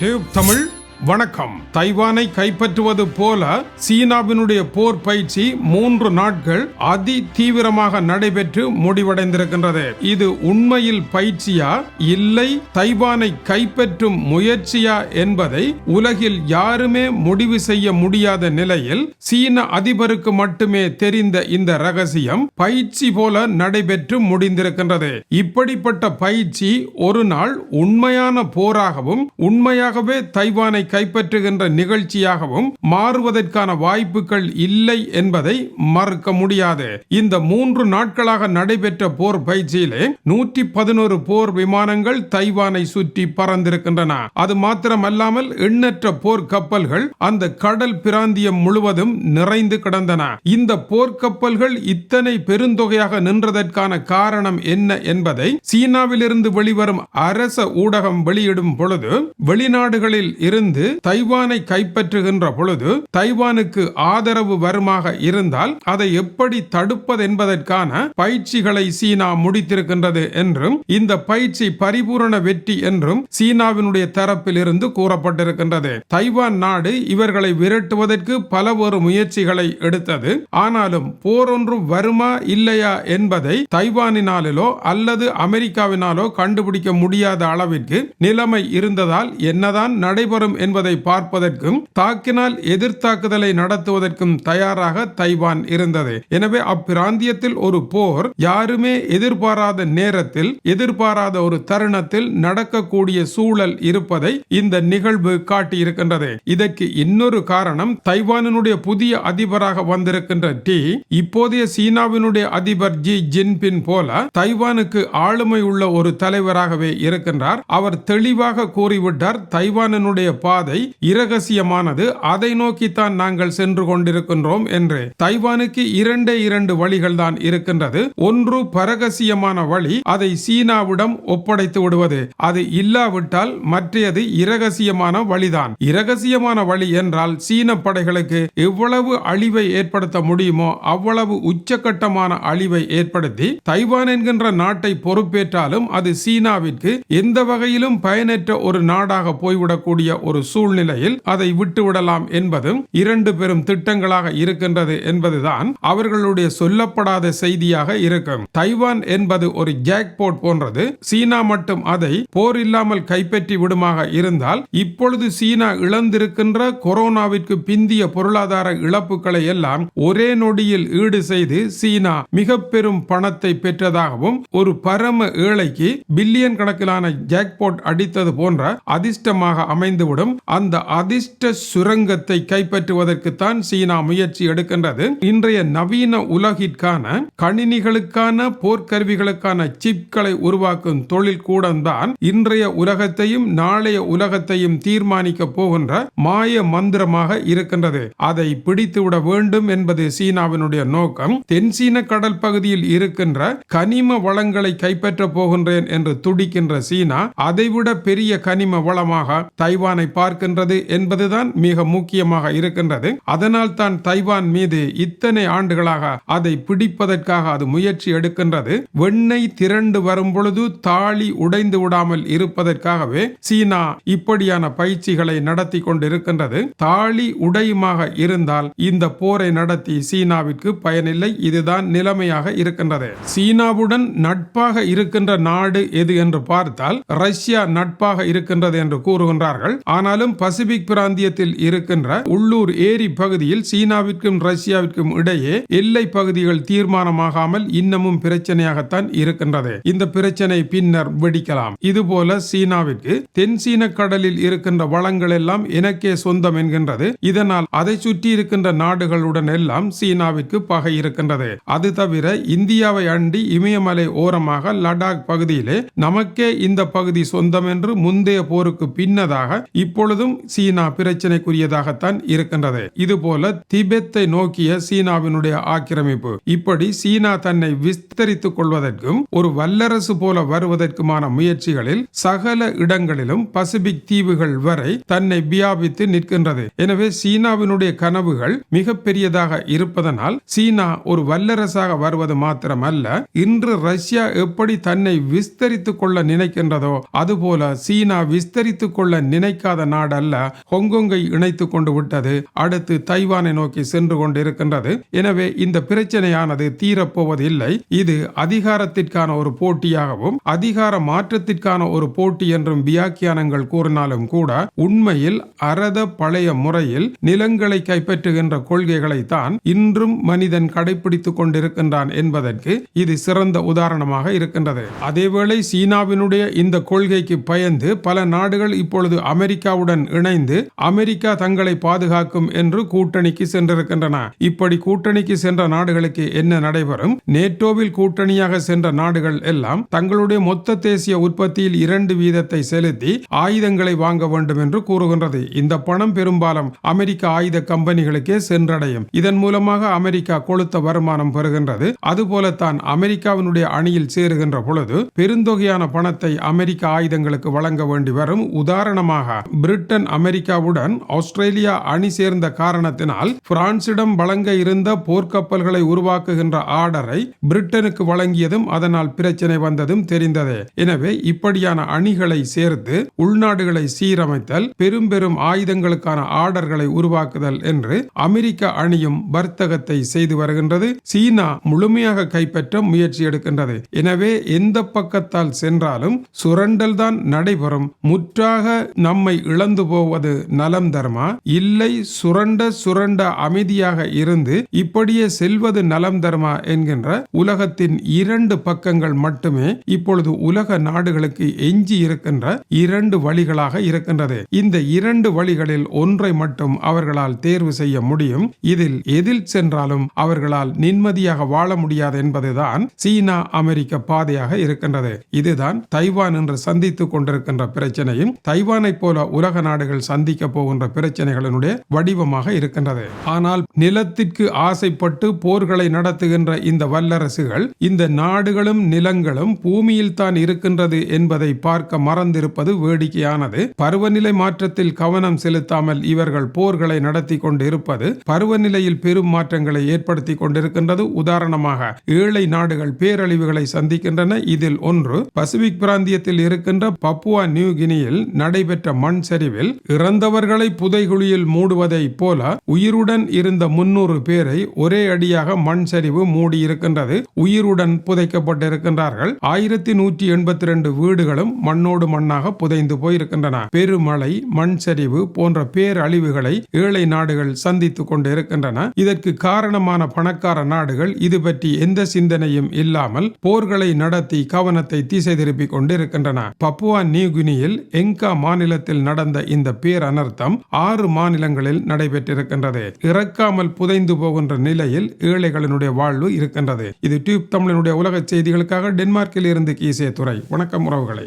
Tube Tamil வணக்கம். தைவானை கைப்பற்றுவது போல சீனாவினுடைய போர் பயிற்சி மூன்று நாட்கள் அதி தீவிரமாக நடைபெற்று முடிவடைந்திருக்கின்றது. இது உண்மையில் பயிற்சியா? இல்லை தைவானை கைப்பற்றும் முயற்சியா என்பதை உலகில் யாருமே முடிவு செய்ய முடியாத நிலையில் சீன அதிபருக்கு மட்டுமே தெரிந்த இந்த ரகசியம் பயிற்சி போல நடைபெற்று முடிந்திருக்கின்றது. இப்படிப்பட்ட பயிற்சி ஒரு நாள் உண்மையான போராகவும் உண்மையாகவே தைவானை கைப்பற்றுகின்ற நிகழ்ச்சியாகவும் மாறுவதற்கான வாய்ப்புகள் இல்லை என்பதை மறுக்க முடியாது. இந்த மூன்று நாட்களாக நடைபெற்ற போர் பயிற்சியிலே நூற்றி பதினோரு போர் விமானங்கள் தைவானை சுற்றி பறந்திருக்கின்றன. அது மாத்திரமல்லாமல் எண்ணற்ற போர் கப்பல்கள் அந்த கடல் பிராந்தியம் முழுவதும் நிறைந்து கிடந்தன. இந்த போர்க்கப்பல்கள் இத்தனை பெருந்தொகையாக நின்றதற்கான காரணம் என்ன என்பதை சீனாவிலிருந்து வெளிவரும் அரச ஊடகம் வெளியிடும் பொழுது வெளிநாடுகளில் இருந்து தைவானை கைப்பற்றுகின்ற பொழுது தைவானுக்கு ஆதரவு வருமாக இருந்தால் அதை எப்படி தடுப்பது என்பதற்கான பயிற்சிகளை சீனா முடித்திருக்கின்றது என்றும் இந்த பயிற்சி பரிபூரண வெற்றி என்றும் சீனாவினுடைய தரப்பில் இருந்து கூறப்பட்டிருக்கின்றது. தைவான் நாடு இவர்களை விரட்டுவதற்கு பல ஒரு முயற்சிகளை எடுத்தது. ஆனாலும் போரொன்று வருமா இல்லையா என்பதை தைவானினாலோ அல்லது அமெரிக்காவினாலோ கண்டுபிடிக்க முடியாத அளவிற்கு நிலைமை இருந்ததால் என்னதான் நடைபெறும் என்பதை பார்ப்பதற்கும் தாக்கினால் எதிர்த்தாக்குதலை நடத்துவதற்கும் தயாராக தைவான் இருந்தது. எனவே அப்பிராந்தியத்தில் ஒரு போர் யாருமே எதிர்பாராத நேரத்தில் எதிர்பாராத ஒரு தருணத்தில் நடக்கக்கூடிய சூழல் இருப்பதை இந்த நிகழ்வு காட்டியிருக்கின்றது. இதற்கு இன்னொரு காரணம் தைவானினுடைய புதிய அதிபராக வந்திருக்கின்ற டி இப்போதைய சீனாவினுடைய அதிபர் ஜி ஜின்பின் போல தைவானுக்கு ஆளுமை உள்ள ஒரு தலைவராகவே இருக்கின்றார். அவர் தெளிவாக கூறிவிட்டார் தைவானினுடைய பாதை இரகசியமானது. அதை நோக்கித்தான் நாங்கள் சென்று கொண்டிருக்கின்றோம் என்று. தைவானுக்கு இரண்டே இரண்டு வழிகள் தான் இருக்கின்றது. ஒன்று பரகசியமான வழி அதை சீனாவிடம் ஒப்படைத்து விடுவது. அது இல்லாவிட்டால் மற்றையது இரகசியமான வழிதான். இரகசியமான வழி என்றால் சீன படைகளுக்கு எவ்வளவு அழிவை ஏற்படுத்த முடியுமோ அவ்வளவு உச்சகட்டமான அழிவை ஏற்படுத்தி தைவான் என்கின்ற நாட்டை பொறுப்பேற்றாலும் அது சீனாவிற்கு எந்த வகையிலும் பயனற்ற ஒரு நாடாக போய்விடக்கூடிய ஒரு சூழ்நிலையில் அதை விட்டுவிடலாம் என்பதும் இரண்டு பெரும் திட்டங்களாக இருக்கின்றது என்பதுதான் அவர்களுடைய சொல்லப்படாத செய்தியாக இருக்கும். தைவான் என்பது ஒரு ஜாக்போட் போன்றது. சீனா மட்டும் அதை போர் இல்லாமல் கைப்பற்றி விடுமாக இருந்தால் இப்பொழுது சீனா இழந்திருக்கின்ற கொரோனாவிற்கு பிந்திய பொருளாதார இழப்புகளை எல்லாம் ஒரே நொடியில் ஈடு செய்து சீனா மிக பெரும் பணத்தை பெற்றதாகவும் ஒரு பரம ஏழைக்கு பில்லியன் கணக்கிலான ஜாக்போட் அடித்தது போன்ற அதிர்ஷ்டமாக அமைந்துவிடும் அந்த அதிர்ஷ்ட சுரங்கத்தை கைப்பற்றுவதற்குத்தான் சீனா முயற்சி எடுக்கின்றது. இன்றைய நவீன உலகிற்கான கணினிகளுக்கான போர்க்கருவிகளுக்கான சிப்களை உருவாக்கும் தொழில் கூடம்தான் இன்றைய உலகத்தையும் நாளைய உலகத்தையும் தீர்மானிக்க போகின்ற மாய மந்திரமாக இருக்கின்றது. அதை பிடித்துவிட வேண்டும் என்பது சீனாவினுடைய நோக்கம். தென்சீன கடல் பகுதியில் இருக்கின்ற கனிம வளங்களை கைப்பற்ற போகின்றேன் என்று துடிக்கின்ற சீனா அதைவிட பெரிய கனிம வளமாக தைவானை பார்க்கின்றது என்பதுதான் மிக முக்கியமாக இருக்கின்றது. அதனால் தான் தைவான் மீது இத்தனை ஆண்டுகளாக அதை பிடிப்பதற்காக அது முயற்சி எடுக்கின்றது. வெண்ணெய் திரண்டு வரும் பொழுது தாளி உடைந்து விடாமல் இருப்பதற்காகவே சீனா இப்படியான பயிற்சிகளை நடத்தி கொண்டிருக்கின்றது. தாளி உடையுமாக இருந்தால் இந்த போரை நடத்தி சீனாவிற்கு பயனில்லை. இதுதான் நிலைமையாக இருக்கின்றது. சீனாவுடன் நட்பாக இருக்கின்ற நாடு எது என்று பார்த்தால் ரஷ்யா நட்பாக இருக்கின்றது என்று கூறுகின்றார்கள். ஆனால் ஆனாலும் பசிபிக் பிராந்தியத்தில் இருக்கின்ற உள்ளூர் ஏரி பகுதியில் சீனாவிற்கும் ரஷ்யாவிற்கும் இடையே எல்லை பகுதிகள் தீர்மானமாகாமல் இன்னமும் பிரச்சனையாகத்தான் இருக்கின்றது. இந்த பிரச்சனை பின்னர் வெடிக்கலாம். இதுபோல சீனாவிற்கு தென் சீன கடலில் இருக்கின்ற வளங்கள் எல்லாம் எனக்கே சொந்தம் என்கின்றது. இதனால் அதை சுற்றி இருக்கின்ற நாடுகளுடன் எல்லாம் சீனாவிற்கு பகை இருக்கின்றது. அது தவிர இந்தியாவை அண்டி இமயமலை ஓரமாக லடாக் பகுதியிலே நமக்கே இந்த பகுதி சொந்தம் என்று முந்தைய போருக்கு பின்னதாக இப்போ இப்பொழுதும் சீனா பிரச்சனைக்குரியதாகத்தான் இருக்கின்றது. இதுபோல திபெத்தை நோக்கிய சீனாவினுடைய ஆக்கிரமிப்பு இப்படி சீனா தன்னை விஸ்தரித்துக் கொள்வதற்கும் ஒரு வல்லரசு போல வருவதற்குமான முயற்சிகளில் சகல இடங்களிலும் பசிபிக் தீவுகள் வரை தன்னை வியாபித்து நிற்கின்றது. எனவே சீனாவினுடைய கனவுகள் மிக பெரியதாக இருப்பதனால் சீனா ஒரு வல்லரசாக வருவது மாத்திரமல்ல இன்று ரஷ்யா எப்படி தன்னை விஸ்தரித்துக் கொள்ள நினைக்கின்றதோ அதுபோல சீனா விஸ்தரித்துக் கொள்ள நினைக்காத நாடல்ல ஹொங்கொங்கை இணைத்து கொண்டு விட்டது. அடுத்து தைவானை நோக்கி சென்று கொண்டிருக்கின்றது. எனவே இந்த பிரச்சனையானது தீரப்போவதில்லை இது அதிகாரத்திற்கான ஒரு போட்டியாகவும் அதிகார மாற்றத்திற்கான ஒரு போட்டி என்றும் வியாக்கியானங்கள் கூறினாலும் கூட உண்மையில் அரத பழைய முறையில் நிலங்களை கைப்பற்றுகின்ற கொள்கைகளை தான் இன்றும் மனிதன் கடைபிடித்துக் கொண்டிருக்கின்றான் என்பதற்கு இது சிறந்த உதாரணமாக இருக்கின்றது. அதேவேளை சீனாவினுடைய இந்த கொள்கைக்கு பயந்து பல நாடுகள் இப்பொழுது அமெரிக்காவுடன் இணைந்து அமெரிக்கா தங்களை பாதுகாக்கும் என்று கூட்டணிக்கு சென்றிருக்கின்றன. இப்படி கூட்டணிக்கு சென்ற நாடுகளுக்கு என்ன நடைபெறும்? நேட்டோவில் கூட்டணியாக சென்ற நாடுகள் எல்லாம் தங்களுடைய மொத்த தேசிய உற்பத்தியில் இரண்டு வீதத்தை செலுத்தி ஆயுதங்களை வாங்க வேண்டும் என்று கூறுகின்றது. இந்த பணம் பெரும்பாலும் அமெரிக்க ஆயுத கம்பெனிகளுக்கே சென்றடையும். இதன் மூலமாக அமெரிக்கா கொளுத்த வருமானம் பெறுகின்றது. அதுபோலத்தான் அமெரிக்காவினுடைய அணியில் சேருகின்ற பொழுது பெருந்தொகையான பணத்தை அமெரிக்க ஆயுதங்களுக்கு வழங்க வேண்டி வரும். உதாரணமாக பிரிட்டன் அமெரிக்காவுடன் ஆஸ்திரேலியா அணி சேர்ந்த காரணத்தினால் பிரான்சிடம் வழங்க இருந்த போர்க்கப்பல்களை உருவாக்குகின்ற ஆர்டரை பிரிட்டனுக்கு வழங்கியதும் அதனால் பிரச்சனை வந்ததும் தெரிந்ததே. எனவே இப்படியான அணிகளை சேர்த்து உள்நாடுகளை சீரமைத்தல் பெரும் பெரும் ஆயுதங்களுக்கான ஆர்டர்களை உருவாக்குதல் என்று அமெரிக்க அணியும் வர்த்தகத்தை செய்து வருகின்றது. சீனா முழுமையாக கைப்பற்ற முயற்சி எடுக்கின்றது. எனவே எந்த பக்கத்தால் சென்றாலும் சுரண்டல் தான் நடைபெறும். முற்றாக நம்மை இழந்து போவது நலம் தருமா? இல்லை சுரண்ட சுரண்ட அமைதியாக இருந்து இப்படியே செல்வது நலம் தருமா என்கின்ற உலகத்தின் இரண்டு பக்கங்கள் மட்டுமே இப்பொழுது உலக நாடுகளுக்கு எஞ்சி இருக்கின்ற இரண்டு வழிகளாக இருக்கின்றது. இந்த இரண்டு வழிகளில் ஒன்றை மட்டும் அவர்களால் தேர்வு செய்ய முடியும். இதில் எதில் சென்றாலும் அவர்களால் நிம்மதியாக வாழ முடியாது என்பதுதான் சீனா அமெரிக்க பாதையாக இருக்கின்றது. இதுதான் தைவான் என்று சந்தித்துக் கொண்டிருக்கின்ற பிரச்சனையும் தைவானைப் போல உலக நாடுகள் சந்திக்க போகின்ற பிரச்சனைகளினுடைய வடிவமாக இருக்கின்றது. ஆனால் நிலத்திற்கு ஆசைப்பட்டு போர்களை நடத்துகின்ற இந்த வல்லரசுகள் இந்த நாடுகளும் நிலங்களும் பூமியில் தான் இருக்கின்றது என்பதை பார்க்க மறந்திருப்பது வேடிக்கையானது. பருவநிலை மாற்றத்தில் கவனம் செலுத்தாமல் இவர்கள் போர்களை நடத்தி கொண்டு இருப்பது பருவநிலையில் பெரும் மாற்றங்களை ஏற்படுத்தி கொண்டிருக்கின்றது. உதாரணமாக ஏழை நாடுகள் பேரழிவுகளை சந்திக்கின்றன. இதில் ஒன்று பசிபிக் பிராந்தியத்தில் இருக்கின்ற பப்புவா நியூ கினியில் நடைபெற்ற மண் சரிவில் இறந்தவர்களை புதைகுழியில் மூடுவதைப் போல உயிருடன் இருந்த முன்னூறு பேரை ஒரே அடியாக மண் சரிவு மூடியிருக்கின்றது. உயிருடன் புதைக்கப்பட்டிருக்கின்றார்கள். ஆயிரத்தி நூற்றி எண்பத்தி ரெண்டு வீடுகளும் மண்ணோடு மண்ணாக புதைந்து போயிருக்கின்றன. பெருமழை மண் சரிவு போன்ற பேரழிவுகளை ஏழை நாடுகள் சந்தித்துக் கொண்டிருக்கின்றன. இதற்கு காரணமான பணக்கார நாடுகள் இது பற்றி எந்த சிந்தனையும் இல்லாமல் போர்களை நடத்தி கவனத்தை திசை திருப்பிக் கொண்டிருக்கின்றன. பப்புவா நியூகினியில் எங்கா மாநிலத்தில் நட நடந்த இந்த பேரனர்த்தம் ஆறு மாநிலங்களில் நடைபெற்றிருக்கின்றது. இறக்காமல் புதைந்து போகின்ற நிலையில் ஏழைகளினுடைய வாழ்வு இருக்கின்றது. இது டியூப் தமிழனுடைய உலக செய்திகளுக்காக டென்மார்க்கில் இருந்து கீசே துறை வணக்கம் உறவுகளை.